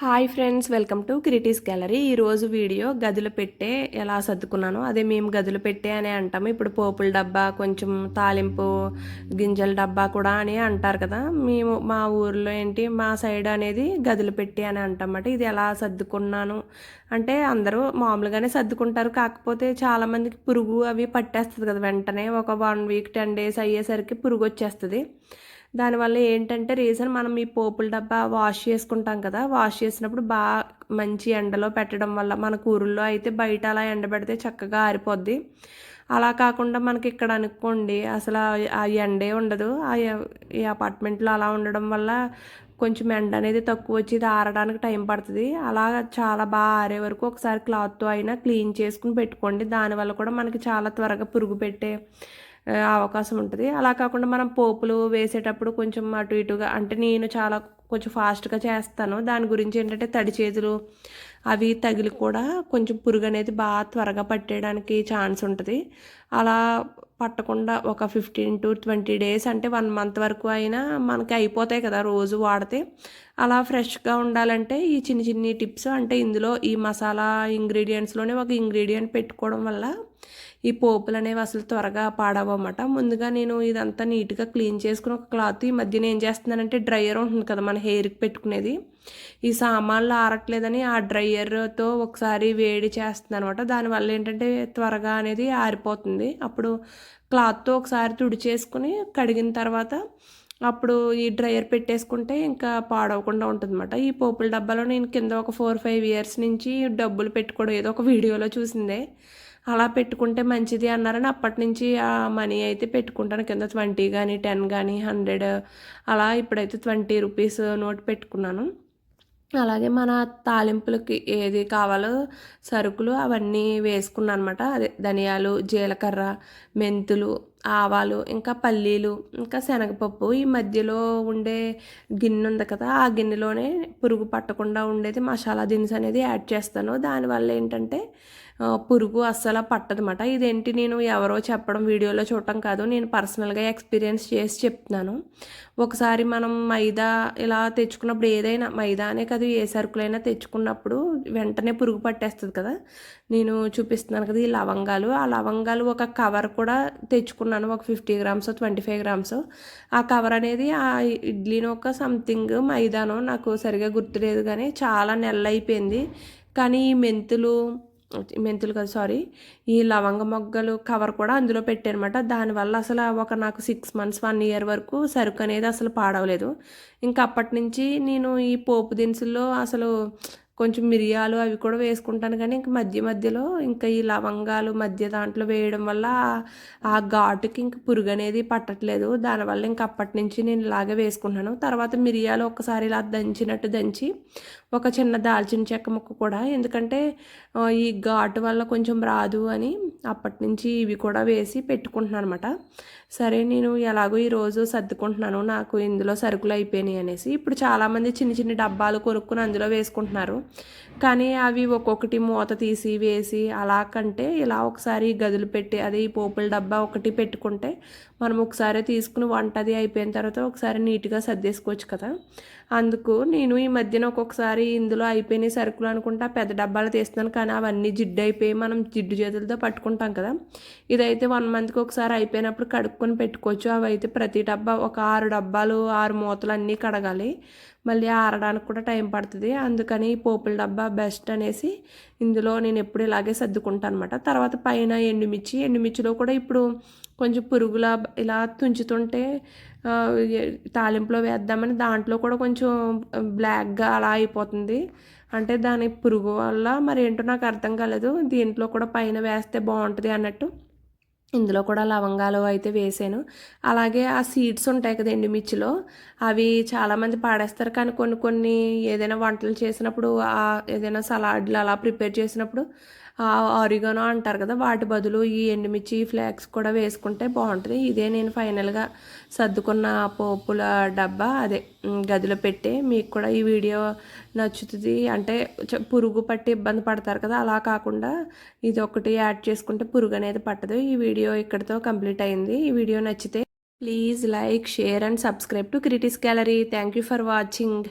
Hi friends welcome to Kriti's gallery. ఈరోజు video గదులు పెట్టే ఎలా సర్దుకున్నాను అదే మేము గదులు పెట్టే అని అంటాము ఇప్పుడు పోపుల డబ్బా కొంచెం తాలింపు గింజల డబ్బా కూడా అని అంటారు కదా. మేము మా ఊర్లో ఏంటి మా సైడ్ అనేది గదులు పెట్టి అని అంటామట ఇది ఎలా సర్దుకున్నాను అంటే అందరూ మామూలుగానే సర్దుకుంటారు. కాకపోతే చాలామందికి పురుగు అవి పట్టేస్తుంది కదా వెంటనే ఒక వన్ వీక్ టెన్ డేస్ అయ్యేసరికి పురుగు వచ్చేస్తుంది. దానివల్ల ఏంటంటే రీజన్ మనం ఈ పోపుల డబ్బా వాష్ చేసుకుంటాం కదా వాష్ చేసినప్పుడు బాగా మంచి ఎండలో పెట్టడం వల్ల మన కూరల్లో అయితే బయట అలా ఎండబెడితే చక్కగా ఆరిపోద్ది. అలా కాకుండా మనకి ఇక్కడ అనుకోండి అసలు ఆ ఎండే ఉండదు. ఆ ఈ అపార్ట్మెంట్లో అలా ఉండడం వల్ల కొంచెం ఎండ అనేది తక్కువ వచ్చి ఇది ఆరడానికి టైం పడుతుంది. అలా చాలా బాగా ఆరే వరకు ఒకసారి క్లాత్తో అయినా క్లీన్ చేసుకుని పెట్టుకోండి. దానివల్ల కూడా మనకి చాలా త్వరగా పురుగు పెట్టే అవకాశం ఉంటుంది. అలా కాకుండా మనం పోపులు వేసేటప్పుడు కొంచెం అటు ఇటుగా అంటే నేను చాలా కొంచెం ఫాస్ట్గా చేస్తాను. దాని గురించి ఏంటంటే తడి చేతులు అవి తగిలి కూడా కొంచెం పురుగు అనేది బాగా త్వరగా పట్టేయడానికి ఛాన్స్ ఉంటుంది. అలా పట్టకుండా ఒక ఫిఫ్టీన్ టు ట్వంటీ డేస్ అంటే వన్ మంత్ వరకు అయినా మనకి అయిపోతాయి కదా రోజు వాడితే. అలా ఫ్రెష్గా ఉండాలంటే ఈ చిన్న చిన్ని టిప్స్ అంటే ఇందులో ఈ మసాలా ఇంగ్రీడియంట్స్లోనే ఒక ఇంగ్రీడియంట్ పెట్టుకోవడం వల్ల ఈ పోపులు అనేవి అసలు త్వరగా పాడవమాట. ముందుగా నేను ఇదంతా నీట్గా క్లీన్ చేసుకుని ఒక క్లాత్ ఈ మధ్యన ఏం చేస్తున్నానంటే డ్రయర్ ఉంటుంది కదా మన హెయిర్కి పెట్టుకునేది. ఈ సామాన్లు ఆరట్లేదని ఆ డ్రయర్తో ఒకసారి వేడి చేస్తుంది అనమాట దానివల్ల ఏంటంటే త్వరగా అనేది ఆరిపోతుంది. అప్పుడు క్లాత్తో ఒకసారి తుడిచేసుకుని కడిగిన తర్వాత అప్పుడు ఈ డ్రయర్ పెట్టేసుకుంటే ఇంకా పాడవకుండా ఉంటుందన్నమాట. ఈ పోపుల డబ్బాలో నేను కింద ఒక ఫోర్ ఫైవ్ ఇయర్స్ నుంచి డబ్బులు పెట్టుకోవడం ఏదో ఒక వీడియోలో చూసిందే. అలా పెట్టుకుంటే మంచిది అన్నారని అప్పటి నుంచి ఆ మనీ అయితే పెట్టుకుంటాను. కింద ట్వంటీ కానీ టెన్ కానీ హండ్రెడ్ అలా ఇప్పుడైతే ట్వంటీ రూపీస్ నోట్ పెట్టుకున్నాను. అలాగే మన తాలింపులకి ఏది కావాలో సరుకులు అవన్నీ వేసుకున్నాను అనమాట అదే ధనియాలు జీలకర్ర మెంతులు ఆవాలు ఇంకా పల్లీలు ఇంకా శనగపప్పు ఈ మధ్యలో ఉండే గిన్నె ఉంది కదా ఆ గిన్నెలోనే పురుగు పట్టకుండా ఉండేది మసాలా దినుసు అనేది యాడ్ చేస్తాను. దానివల్ల ఏంటంటే పురుగు అస్సలు పట్టదన్నమాట. ఇదేంటి నేను ఎవరో చెప్పడం వీడియోలో చూడటం కాదు నేను పర్సనల్గా ఎక్స్పీరియన్స్ చేసి చెప్తున్నాను. ఒకసారి మనం మైదా ఇలా తెచ్చుకున్నప్పుడు ఏదైనా మైదా అనే కాదు ఏ సరుకులైనా తెచ్చుకున్నప్పుడు వెంటనే పురుగు పట్టేస్తుంది కదా. నేను చూపిస్తున్నాను కదా ఈ లవంగాలు. ఆ లవంగాలు ఒక కవర్ కూడా తెచ్చుకున్నాను ఒక fifty grams twenty five grams. ఆ కవర్ అనేది ఆ ఇడ్లీని ఒక సంథింగ్ మైదానో నాకు సరిగా గుర్తులేదు కానీ చాలా నెల అయిపోయింది. కానీ ఈ మెంతులు మెంతులు కదా సారీ ఈ లవంగ మొగ్గలు కవర్ కూడా అందులో పెట్టానమాట దానివల్ల అసలు ఒక నాకు సిక్స్ మంత్స్ వన్ ఇయర్ వరకు సరుకు అనేది అసలు పాడవలేదు. ఇంకా అప్పటి నుంచి నేను ఈ పోపు దినుసుల్లో అసలు కొంచెం మిరియాలు అవి కూడా వేసుకుంటాను కానీ ఇంక మధ్య మధ్యలో ఇంకా ఈ లవంగాలు మధ్య దాంట్లో వేయడం వల్ల ఆ ఘాటుకి ఇంక పురుగు అనేది పట్టట్లేదు. దానివల్ల ఇంక అప్పటి నుంచి నేను ఇలాగే వేసుకుంటాను తర్వాత మిరియాలు ఒకసారి ఇలా దంచినట్టు దంచి ఒక చిన్న దాల్చిన చెక్క ముక్క కూడా. ఎందుకంటే ఈ ఘాటు వల్ల కొంచెం రాదు అని అప్పటి నుంచి ఇవి కూడా వేసి పెట్టుకుంటున్నాను అనమాట సరే నేను ఎలాగో ఈరోజు సర్దుకుంటున్నాను నాకు ఇందులో సరుకులు అయిపోయినాయి అనేసి. ఇప్పుడు చాలామంది చిన్న చిన్న డబ్బాలు కొనుక్కుని అందులో వేసుకుంటున్నారు. కానీ అవి ఒక్కొక్కటి మూత తీసి వేసి అలా కంటే ఇలా ఒకసారి గదులు పెట్టి అదే ఈ పోపుల డబ్బా ఒకటి పెట్టుకుంటే మనం ఒకసారి తీసుకుని వంట అది అయిపోయిన తర్వాత ఒకసారి నీట్గా సర్దేసుకోవచ్చు కదా. అందుకు నేను ఈ మధ్యన ఒక్కొక్కసారి ఇందులో అయిపోయినాయి సరుకులు అనుకుంటా పెద్ద డబ్బాలు తీస్తున్నాను కానీ అవన్నీ జిడ్డు అయిపోయి మనం జిడ్డు చేతులతో పట్టుకుంటాం కదా. ఇదైతే వన్ మంత్కి ఒకసారి అయిపోయినప్పుడు కడుక్కొని పెట్టుకోవచ్చు. అవి అయితే ప్రతి డబ్బా ఒక ఆరు డబ్బాలు ఆరు మూతలు అన్నీ కడగాలి. మళ్ళీ ఆరడానికి కూడా టైం పడుతుంది. అందుకని పోపుల డబ్బా బెస్ట్ అనేసి ఇందులో నేను ఎప్పుడు ఇలాగే సర్దుకుంటాను అనమాట తర్వాత పైన ఎండుమిర్చి ఎండుమిర్చిలో కూడా ఇప్పుడు కొంచెం పురుగులా ఇలా తుంచుతుంటే తాలింపులో వేద్దామని దాంట్లో కూడా కొంచెం బ్లాక్గా అలా అయిపోతుంది. అంటే దాని పురుగు వల్ల మరి ఏంటో నాకు అర్థం కాలేదు. దీంట్లో కూడా పైన వేస్తే బాగుంటుంది అన్నట్టు. ఇందులో కూడా లవంగాలు అయితే వేసాను. అలాగే ఆ సీడ్స్ ఉంటాయి కదా ఎండుమిర్చిలో అవి చాలామంది పాడేస్తారు. కానీ కొన్ని కొన్ని ఏదైనా వంటలు చేసినప్పుడు ఏదైనా సలాడ్లు అలా ప్రిపేర్ చేసినప్పుడు ఆరిగానో అంటారు కదా వాటి బదులు ఈ ఎండుమిర్చి ఫ్లాక్స్ కూడా వేసుకుంటే బాగుంటుంది. ఇదే నేను ఫైనల్గా సర్దుకున్న పోపుల డబ్బా అదే గదిలో పెట్టి. మీకు కూడా ఈ వీడియో నచ్చుతుంది అంటే పురుగు పట్టి ఇబ్బంది పడతారు కదా అలా కాకుండా ఇది ఒకటి యాడ్ చేసుకుంటే పురుగు అనేది పట్టదు. ఈ వీడియో ఇక్కడితో కంప్లీట్ అయింది. ఈ వీడియో నచ్చితే please like share and subscribe to Kriti's gallery. Thank you for watching